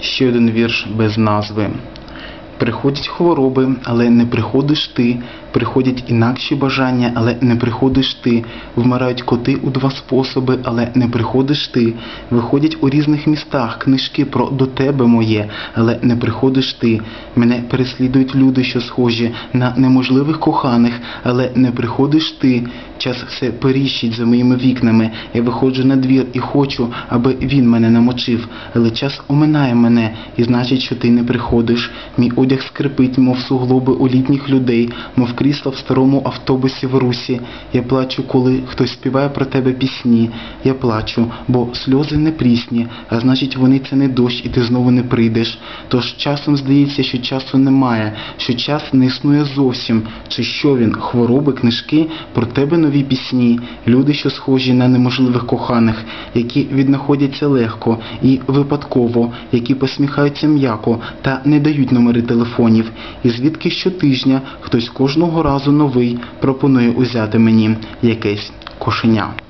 Ще один вірш без назви. Приходять хвороби, але не приходиш ти. Приходять інакші бажання, але не приходиш ти. Вмирають коти у два способи, але не приходиш ти. Виходять у різних містах книжки про до тебе моє, але не приходиш ти. Мене переслідують люди, що схожі на неможливих коханих, але не приходиш ти. Час все періщить за моїми вікнами. Я виходжу на двір і хочу, аби він мене намочив. Але час оминає мене, і значить, що ти не приходиш. Мій одяг скрипить, мов суглоби у літніх людей, мов крісла в старому автобусі в русі. Я плачу, коли хтось співає про тебе пісні. Я плачу, бо сльози не прісні, а значить вони це не дощ, і ти знову не прийдеш. Тож часом здається, що часу немає, що час не існує зовсім. Чи що він? Хвороби, книжки, про тебе нові пісні, люди, що схожі на неможливих коханих, які віднаходяться легко і випадково, які посміхаються м'яко та не дають номери телефонів. І звідки щотижня хтось кожного разу новий пропонує узяти мені якесь кошеня.